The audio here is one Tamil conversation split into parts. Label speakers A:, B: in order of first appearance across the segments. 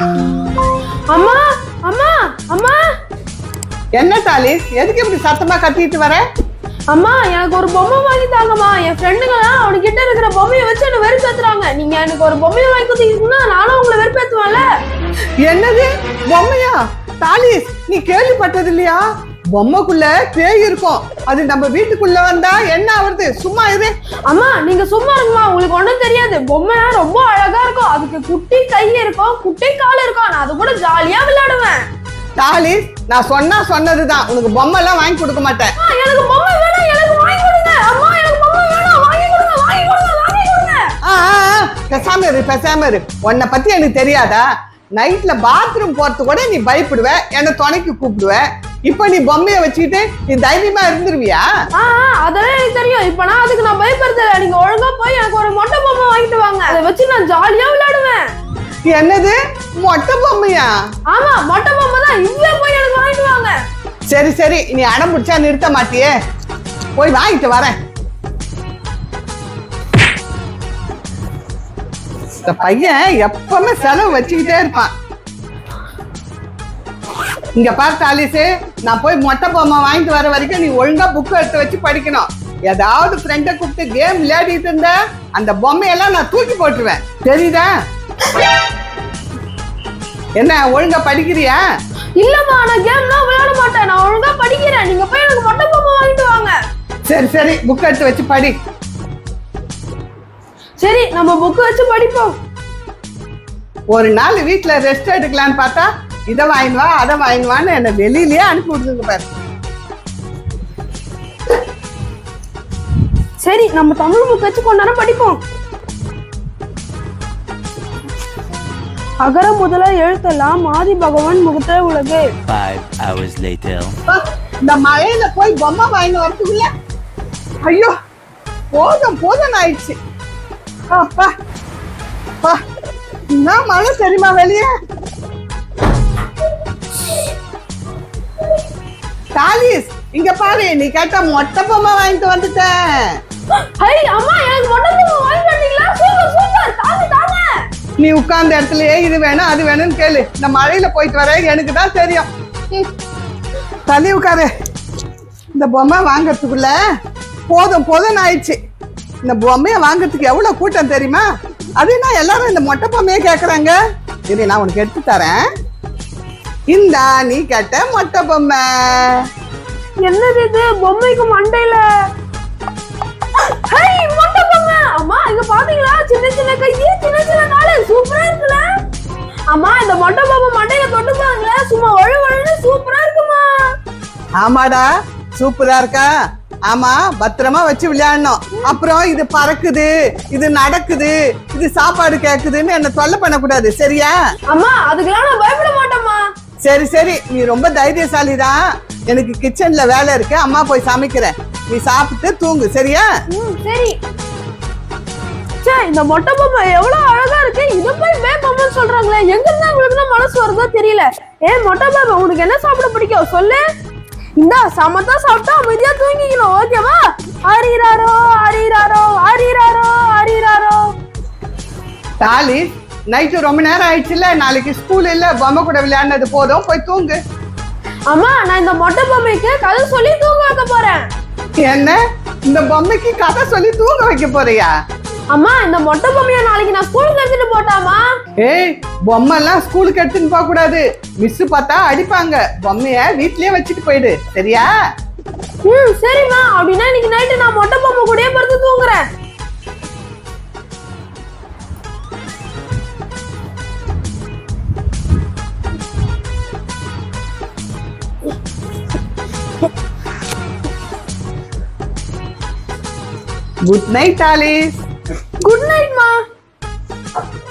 A: அம்மா அம்மா அம்மா.
B: என்ன தாலிஸ் எதுக்கு இப்படி சத்தமா கத்திட்டு வர?
A: அம்மா எனக்கு ஒரு பொம்மை வாங்கி தாங்கம்மா. என் ஃப்ரெண்டுங்களாம் அவனுக்கிட்ட இருக்கிற பொம்மையை வச்சு என்ன வெறுப்பேத்துறாங்க. நீங்க எனக்கு ஒரு பொம்மையை வாங்கி கொடுத்தீங்கன்னா நானும் உங்களை வெறுப்பேத்துவேன்ல.
B: என்னது? பொம்மையா? தாலிஸ் நீ கேள்விப்பட்டது இல்லையா? பொம்மைக்குள்ள பேய் இருக்கும். அது நம்ம வீட்டுக்குள்ள வந்தா என்ன ஆகுறது? சும்மா இரு.
A: அம்மா நீங்க சும்மா இருங்கம்மா. உங்களுக்கு ஒண்ணும் தெரியாது. பொம்மை ரொம்ப அழகா இருக்கும். அதுக்கு குட்டி கை இருக்கும் குட்டி கால் இருக்கும். நான் அது கூட ஜாலியா விளையாடுவேன்.
B: தாலிஸ் நான் சொன்னா சொன்னதுதான். உனக்கு பொம்மை எல்லாம் வாங்கி கொடுக்க மாட்டேன்.
A: அம்மா, எனக்கு பொம்மை வேணும். எனக்கு வாங்கி கொடுங்க. அம்மா எனக்கு பொம்மை வேணும். வாங்கி கொடுங்க வாங்கி கொடுங்க வாங்கி கொடுங்க.
B: ஆ, ஆ, ஆ, பேசாம இரு பேசாம இரு. உன்னை பத்தி எனக்கு தெரியாதா? நைட்ல பாத்ரூம் போறது கூட நீ பயப்படுவ. என்ன துணைக்கு கூப்பிடுவ. இப்ப நீ பொம்மைய வச்சுக்கிட்டு நீ தைரியமா இருந்துருவியா?
A: அதெல்லாம் எனக்கு தெரியும். இப்ப நான் அதுக்கு நான் பயப்படுறது இல்ல. நீங்க ஒழுங்கா போய் எனக்கு ஒரு மொட்டை பொம்மை வாங்கிட்டு வாங்க. அதை வச்சு நான் ஜாலியா விளையாடுவேன்.
B: என்னது? மொட்டை பொம்மையா?
A: ஆமா மொட்டை பொம்மை தான். இவ்வளவு போய் எனக்கு வாங்கிட்டு வாங்க.
B: சரி சரி. நீ அடம் பிடிச்சா நிறுத்த மாட்டியே. போய் வாங்கிட்டு வரேன். இந்த பையன் எப்பவுமே செலவு வச்சுக்கிட்டே இருப்பான். இங்க பாரு தாலிசு நான் போய் மொட்டை பொம்மை வாங்கிட்டு வர வரைக்கும் நீ ஒழுங்கா புக் எடுத்து வச்சு படிக்கணும். ஏதாவது ஃப்ரெண்டை கூப்பிட்டு கேம் விளையாடிட்டு இருந்த அந்த பொம்மையெல்லாம் நான் தூக்கி போட்டுருவேன். தெரியுதா? என்ன ஒழுங்கா படிக்கிறியா?
A: இல்லம்மா நான் கேம்லாம் விளையாட மாட்டேன். நான் ஒழுங்கா படிக்கிறேன். நீங்க போய் எனக்கு மொட்டை பொம்மை வாங்கிட்டு வாங்க.
B: சரி சரி புக் எடுத்து வச்சு படி.
A: சரி நம்ம புக் வச்சு படிப்போம்.
B: ஒரு நாள் வீட்ல ரெஸ்ட் எடுக்கலான்னு பார்த்தா இதை வாங்கிட்டு வா அதை வாங்கிட்டு வான்னு என்னை வெளியிலயே அனுப்பி விடுதுங்க பாரு.
A: சரி நம்ம தமிழ் புக் வச்சு கொஞ்ச நேரம் படிப்போம். அகர முதல எழுத்தெல்லாம் ஆதி பகவான் முகத்த உலகு.
B: இந்த மழையில போய் பொம்மை வாங்கிட்டு வரதுக்குள்ள ஐயோ போதும் போதும் ஆயிடுச்சு. அப்பா என்ன மழை தெரியுமா வெளியே? தாலிஸ் இங்க பாரு நீ கேட்ட மொட்டை பொம்மை வாங்கிட்டு வந்துட்டேன்
A: ஹை அம்மா எனக்கு மொட்டை பொம்மை வாங்கிட்டு வந்தீங்களா சூப்பர் சூப்பர். தாங்க தாங்க.
B: நீ உட்கார்ந்த இடத்துலயே இது வேணும் அது வேணும்னு கேளு. இந்த மழையில போயிட்டு வர எனக்கு தான் தெரியும். தள்ளி உட்காரு. இந்த பொம்மை வாங்கறதுக்குள்ள போதும் போதும் ஆயிடுச்சு. இந்த பொம்மையை வாங்குறதுக்கு எவ்வளவு கூட்டம் தெரியுமா? அது என்ன எல்லாரும் இந்த மொட்டை பொம்மையை கேக்குறாங்க? சரி நான் உனக்கு எடுத்து தரேன். இந்தா நீ கேட்ட மொட்டை பொம்மை.
A: என்னது இது? பொம்மைக்கு மண்டையில. ஹை மொட்டை பொம்மை. அம்மா இங்க பாத்தீங்களா? சின்ன சின்ன கையே சின்ன சின்ன காலு. சூப்பரா அம்மா இந்த மொட்டை பொம்மை மண்டையில தொட்டு பாருங்களேன் சும்மா வழு வழுன்னு சூப்பரா இருக்குமா?
B: ஆமாடா சூப்பரா இருக்கா? ஆமா பத்திரமா வச்சு விளையாடணும். அப்புறம் இது பறக்குது இது நடக்குது இது சாப்பாடு கேக்குதுன்னு என்ன தொல்லை பண்ணக்கூடாது. சரியா?
A: அம்மா அதுக்கெல்லாம் நான் பயப்பட மாட்டேம்மா.
B: சரி சரி. நீ ரொம்ப தைரியசாலி தான் எனக்கு கிச்சன்ல வேலை இருக்கு. அம்மா போய் சமைக்கிறேன். நீ சாப்பிட்டு தூங்கு சரியா?
A: சரி. சே இந்த மொட்டை பொம்மை எவ்வளவு அழகா இருக்கு. இது போய் மே பொம்மைன்னு சொல்றாங்களே. எங்க இருந்தா உங்களுக்கு மனசு வருதோ தெரியல. ஏ மொட்டை பொம்மை உனக்கு என்ன சாப்பிட பிடிக்கும்? சொல்லு. இந்தா சமத்தா சாப்பிட்டா அமைதியா தூங்கிக்கணும் ஓகேவா? ஆரிராரோ ஆரிராரோ ஆரிராரோ ஆரிராரோ
B: தாலி நைட்டு ரொம்ப நேரம் ஆயிடுச்சுல நாளைக்கு ஸ்கூல் இல்ல பொம்மை கூட விளையாடினது போதும். போய் தூங்கு.
A: அம்மா நான் இந்த மொட்டை பொம்மைக்கு கதை சொல்லி தூங்க வைக்க போறேன்.
B: என்ன? இந்த பொம்மைக்கு கதை சொல்லி தூங்க வைக்க போறியா?
A: அம்மா இந்த மொட்டை பொம்மைய நாளைக்கு நான் ஸ்கூலுக்கு எடுத்துட்டு போட்டாமா?
B: ஏய் பொம்மை எல்லாம் ஸ்கூலுக்கு எடுத்துன்னு போக கூடாது. மிஸ் பார்த்தா அடிப்பாங்க. பொம்மைய வீட்லயே வச்சுட்டு போயிடு. சரியா?
A: ம் சரிம்மா. அப்படின்னா இன்னைக்கு நைட்டு நான் மொட்டை
B: குட் நைட் ஆலிஸ்
A: குட் நைட்மா
B: என்னாச்சு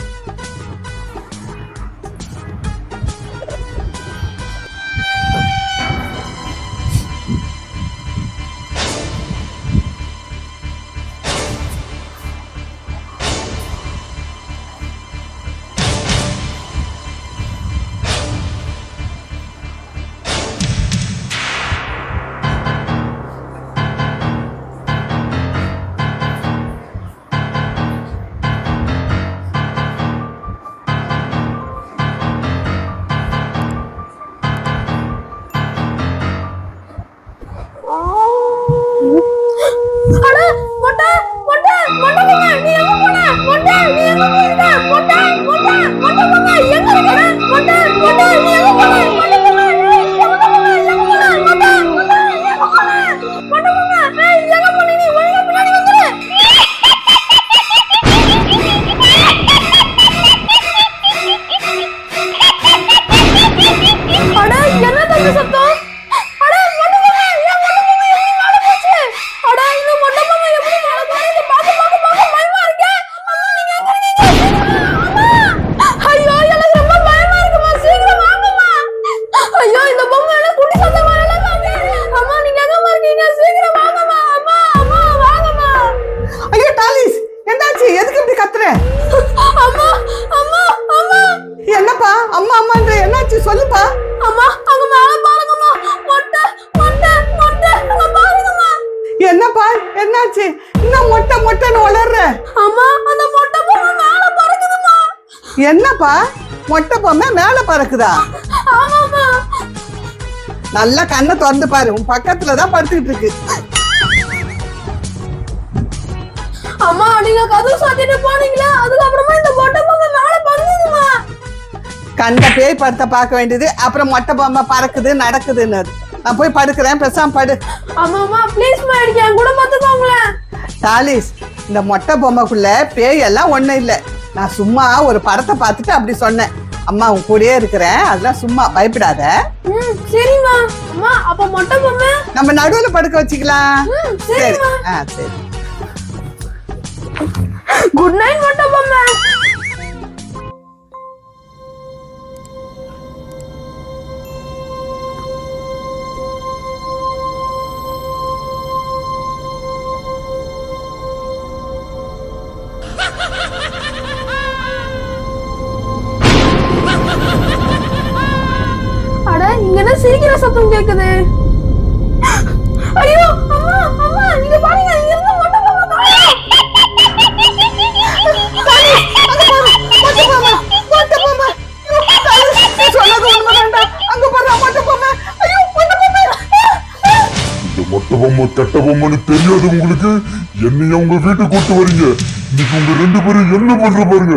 A: ¡Hola!
B: என்னப்பா என்னாச்சு? இன்னும் மொட்டை மொட்டைன்னு வளர்ற
A: அம்மா அந்த மொட்டை பொம்மை மேல பறக்குதும்மா
B: என்னப்பா? மொட்டை பொம்மை மேல பறக்குதா?
A: ஆமாம்மா.
B: நல்லா கண்ணை திறந்து பாரு. உன் பக்கத்துல தான் படுத்துக்கிட்டு இருக்கு.
A: அம்மா நீங்க கதவு சாத்திட்டு போனீங்களா அதுக்கப்புறமா இந்த மொட்டை பொம்மை மேல பறக்குதுமா?
B: கண்ட பேய் படத்தை பார்க்க வேண்டியது அப்புறம் மொட்டை பொம்மை பறக்குது நடக்குதுன்னு நான் போய் படுக்கிறேன். பேசாம படு.
A: ப்ளீஸ்மா எனக்கு என் கூட பார்த்துக்கோங்களேன்
B: தாலிஸ் இந்த மொட்டை பொம்மைக்குள்ள பேய் எல்லாம் ஒண்ணும் இல்லை. நான் சும்மா ஒரு படத்தை பார்த்துட்டு அப்படி சொன்னேன். அம்மா உன் கூடயே இருக்கிறேன். அதெல்லாம் சும்மா பயப்படாத.
A: ம் சரிம்மா. அம்மா அப்ப மொட்டை பொம்மை?
B: நம்ம நடுவுல படுக்க வச்சுக்கலாம்.
A: ம்
B: சரி. ஆ சரி.
A: குட் நைட் மொட்டை பொம்மை. சிரிக்கிற சத்தம் கேக்குது. ஐயோ அம்மா அம்மா நீங்க பாருங்க இங்க இருந்து மொட்டை
C: தெரியாது உங்களுக்கு? என்னைய உங்க வீட்டுக்கு கூட்டு வரீங்க? இன்னைக்கு உங்க ரெண்டு பேரும் என்ன பண்ற பாருங்க?